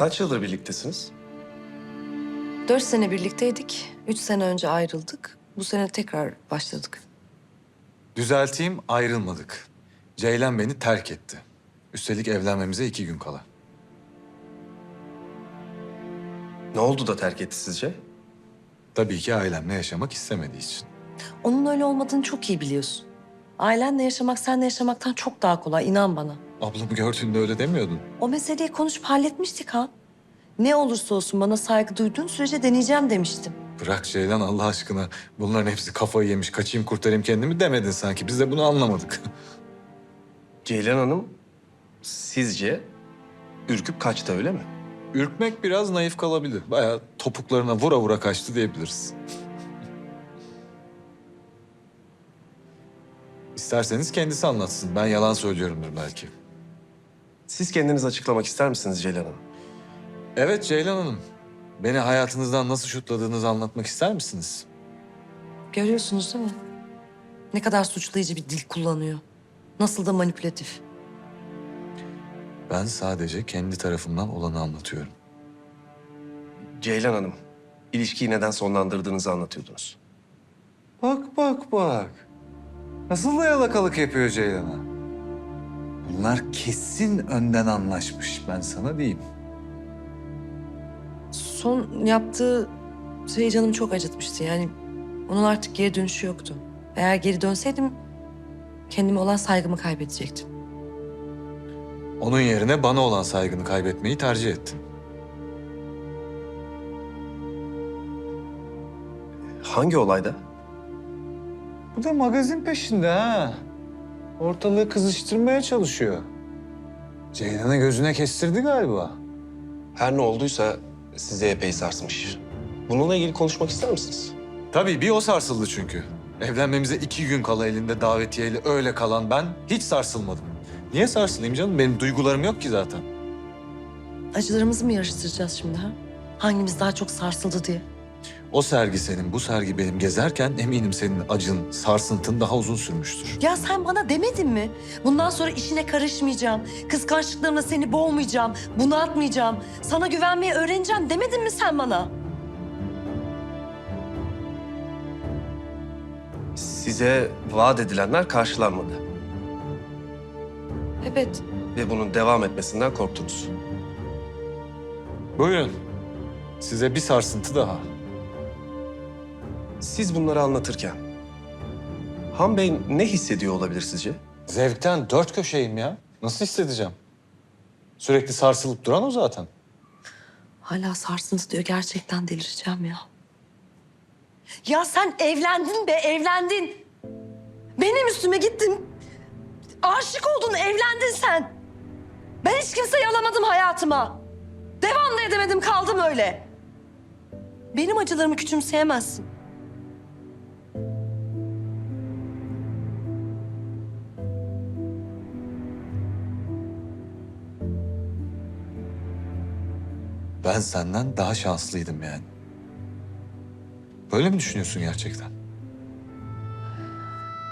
Kaç yıldır birliktesiniz? Dört sene birlikteydik. Üç sene önce ayrıldık. Bu sene tekrar başladık. Düzelteyim, ayrılmadık. Ceylan beni terk etti. Üstelik evlenmemize iki gün kala. Ne oldu da terk etti sizce? Tabii ki ailemle yaşamak istemediği için. Onun öyle olmadığını çok iyi biliyorsun. Ailenle yaşamak seninle yaşamaktan çok daha kolay inan bana. Ablamı gördüğünde öyle demiyordun. O meseleyi konuşup halletmiştik ha. Ne olursa olsun bana saygı duyduğun sürece deneyeceğim demiştim. Bırak Ceylan Allah aşkına. Bunların hepsi kafayı yemiş. Kaçayım kurtarayım kendimi demedin sanki. Biz de bunu anlamadık. Ceylan Hanım sizce ürküp kaçtı öyle mi? Ürkmek biraz naif kalabilir. Bayağı topuklarına vura vura kaçtı diyebiliriz. İsterseniz kendisi anlatsın. Ben yalan söylüyorumdur belki. Siz kendiniz açıklamak ister misiniz Ceylan Hanım? Evet Ceylan Hanım. Beni hayatınızdan nasıl şutladığınızı anlatmak ister misiniz? Görüyorsunuz değil mi? Ne kadar suçlayıcı bir dil kullanıyor. Nasıl da manipülatif. Ben sadece kendi tarafımdan olanı anlatıyorum. Ceylan Hanım, ilişkiyi neden sonlandırdığınızı anlatıyordunuz. Bak bak bak. Nasıl da yalakalık yapıyor Ceylan'a. Bunlar kesin önden anlaşmış ben sana diyeyim. Son yaptığı şey canımı çok acıtmıştı. Yani onun artık geri dönüşü yoktu. Eğer geri dönseydim kendime olan saygımı kaybedecektim. Onun yerine bana olan saygını kaybetmeyi tercih ettin. Hangi olayda? Bu da magazin peşinde ha. Ortalığı kızıştırmaya çalışıyor. Ceylan'ı gözüne kestirdi galiba. Her ne olduysa sizi epey sarsmış. Bununla ilgili konuşmak ister misiniz? Tabii bir o sarsıldı çünkü. Evlenmemize iki gün kala elinde davetiyeyle öyle kalan ben hiç sarsılmadım. Niye sarsılayım canım? Benim duygularım yok ki zaten. Acılarımızı mı yarıştıracağız şimdi ha? Hangimiz daha çok sarsıldı diye. O sergi senin, bu sergi benim gezerken eminim senin acın, sarsıntın daha uzun sürmüştür. Ya sen bana demedin mi? Bundan sonra işine karışmayacağım. Kıskançlıklarımla seni boğmayacağım. Bunaltmayacağım. Sana güvenmeyi öğreneceğim demedin mi sen bana? Size vaat edilenler karşılanmadı Evet. ve bunun devam etmesinden korktunuz. Buyurun. Size bir sarsıntı daha. Siz bunları anlatırken Han Bey ne hissediyor olabilir sizce? Zevkten dört köşeyim ya. Nasıl hissedeceğim? Sürekli sarsılıp duran o zaten. Hala sarsıntı diyor. Gerçekten delireceğim ya. Ya sen evlendin be, evlendin. Benim üstüme gittin. Aşık oldun, evlendin sen. Ben hiç kimseyi alamadım hayatıma. Devam da edemedim, kaldım öyle. Benim acılarımı küçümseyemezsin. Ben senden daha şanslıydım yani. Böyle mi düşünüyorsun gerçekten?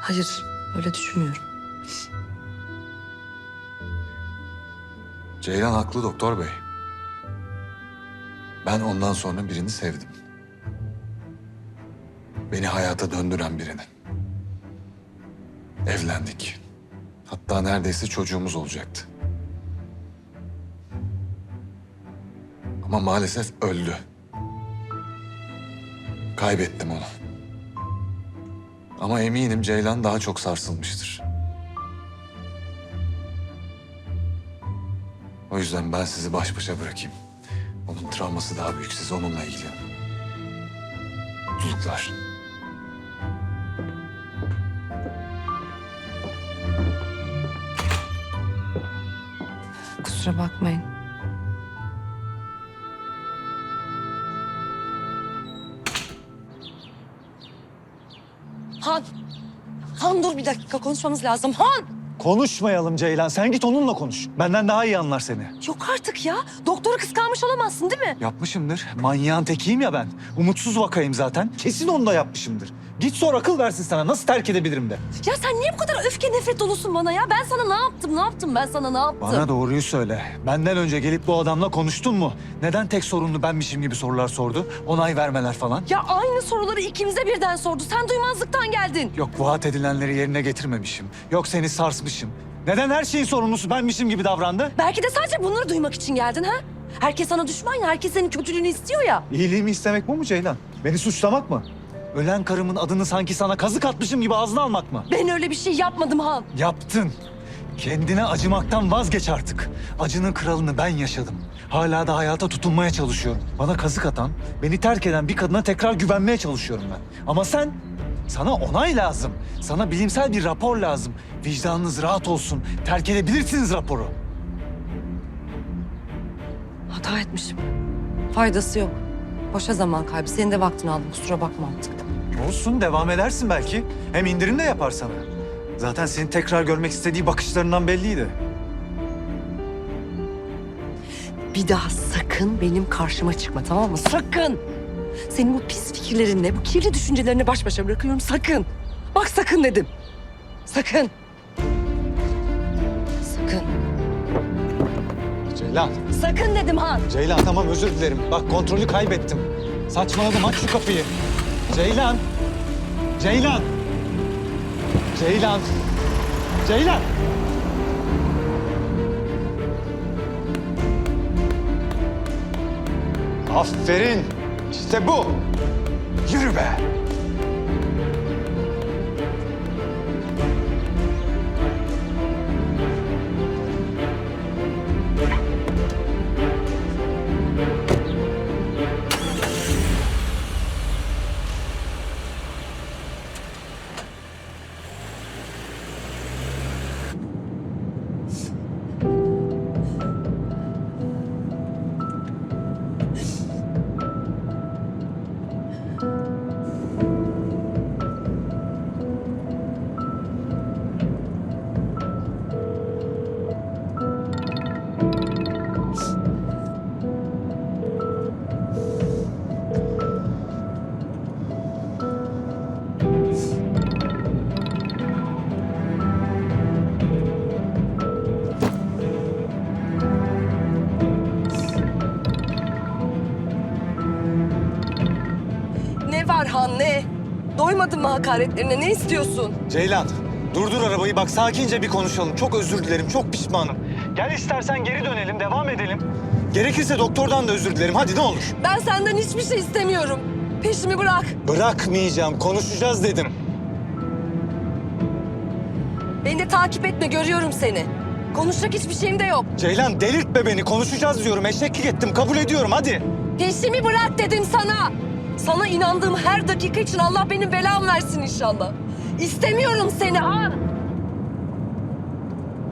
Hayır, öyle düşünmüyorum. Ceylan haklı doktor bey. Ben ondan sonra birini sevdim. Beni hayata döndüren birini. Evlendik. Hatta neredeyse çocuğumuz olacaktı. Ama maalesef öldü. Kaybettim onu. Ama eminim Ceylan daha çok sarsılmıştır. O yüzden ben sizi baş başa bırakayım. Onun travması daha büyük. Siz onunla ilgilenin. Mutluluklar. Kusura bakmayın. Han! Han dur bir dakika konuşmamız lazım. Han! Konuşmayalım Ceylan. Sen git onunla konuş. Benden daha iyi anlar seni. Yok artık ya. Doktoru kıskanmış olamazsın değil mi? Yapmışımdır. Manyağın tekiyim ya ben. Umutsuz vakayım zaten. Kesin onu da yapmışımdır. Git sor akıl versin sana. Nasıl terk edebilirim de. Ya sen niye bu kadar öfke nefret dolusun bana ya? Ben sana ne yaptım? Ne yaptım? Ben sana ne yaptım? Bana doğruyu söyle. Benden önce gelip bu adamla konuştun mu? Neden tek sorumlu benmişim gibi sorular sordu? Onay vermeler falan. Ya aynı soruları ikimize birden sordu. Sen duymazlıktan geldin. Yok vaat edilenleri yerine getirmemişim. Yok seni sarsmışım. Neden her şeyin sorumlusu benmişim gibi davrandı? Belki de sadece bunları duymak için geldin ha? Herkes sana düşman ya. Herkes senin kötülüğünü istiyor ya. İyiliğimi istemek bu mu Ceylan? Beni suçlamak mı? Ölen karımın adını sanki sana kazık atmışım gibi ağzına almak mı? Ben öyle bir şey yapmadım Han. Yaptın. Kendine acımaktan vazgeç artık. Acının kralını ben yaşadım. Hala da hayata tutunmaya çalışıyorum. Bana kazık atan, beni terk eden bir kadına tekrar güvenmeye çalışıyorum ben. Ama sen, sana onay lazım. Sana bilimsel bir rapor lazım. Vicdanınız rahat olsun. Terk edebilirsiniz raporu. Hata etmişim. Faydası yok. Boşa zaman kaybı. Senin de vaktini aldım. Kusura bakma artık. Olsun, devam edersin belki. Hem indirim de yapar sana. Zaten seni tekrar görmek istediği bakışlarından belliydi. Bir daha sakın benim karşıma çıkma tamam mı? Sakın! Senin bu pis fikirlerinle, bu kirli düşüncelerinle baş başa bırakıyorum. Sakın! Bak sakın dedim. Sakın! Sakın! Ceylan. Sakın dedim Han! Ceylan tamam özür dilerim. Bak kontrolü kaybettim. Saçmaladım aç şu kapıyı. Ceylan. Ceylan. Ceylan. Ceylan. Aferin. İşte bu. Hakaretlerine? Ne istiyorsun? Ceylan. Durdur arabayı bak sakince bir konuşalım. Çok özür dilerim, çok pişmanım. Gel istersen geri dönelim, devam edelim. Gerekirse doktordan da özür dilerim. Hadi ne olur. Ben senden hiçbir şey istemiyorum. Peşimi bırak. Bırakmayacağım, konuşacağız dedim. Beni de takip etme, görüyorum seni. Konuşacak hiçbir şeyim de yok. Ceylan delirtme beni, konuşacağız diyorum. Eşeklik ettim, kabul ediyorum hadi. Peşimi bırak dedim sana. Sana inandığım her dakika için Allah benim belamı versin inşallah. İstemiyorum seni Han.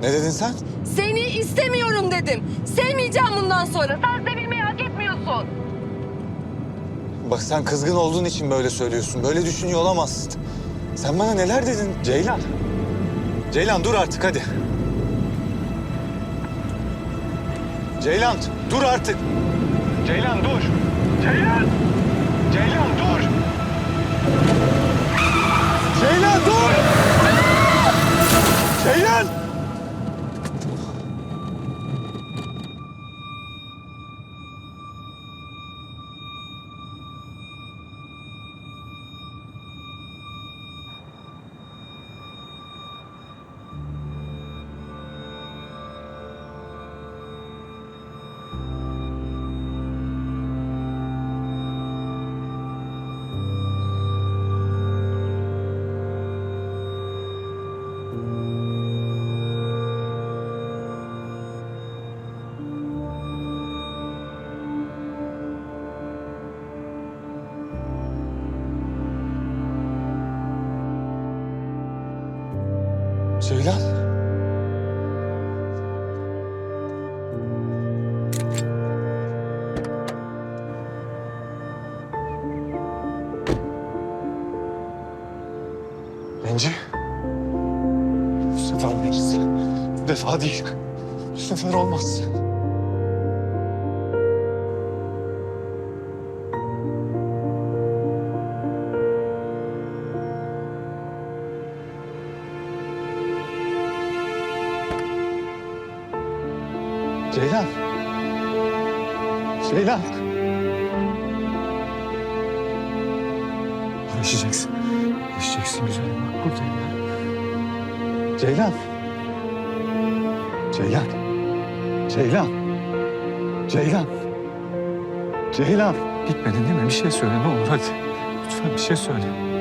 Ne dedin sen? Seni istemiyorum dedim. Sevmeyeceğim bundan sonra. Sen sevilmeyi hak etmiyorsun. Bak sen kızgın olduğun için böyle söylüyorsun. Böyle düşünüyor olamazsın. Sen bana neler dedin Ceylan? Ceylan dur artık hadi. Ceylan dur artık. Ceylan dur. Ceylan! Ceylan dur! Ceylan dur! Ceylan. Benci. Bu sefer olmaz. Bu defa değil. Bu sefer olmaz. Yaşayacaksın. Yaşayacaksın güzelim. Bak buradayım ben. Ceylan. Ceylan. Ceylan. Ceylan. Ceylan. Gitmedin değil mi? Bir şey söyle ne olur hadi. Lütfen bir şey söyle.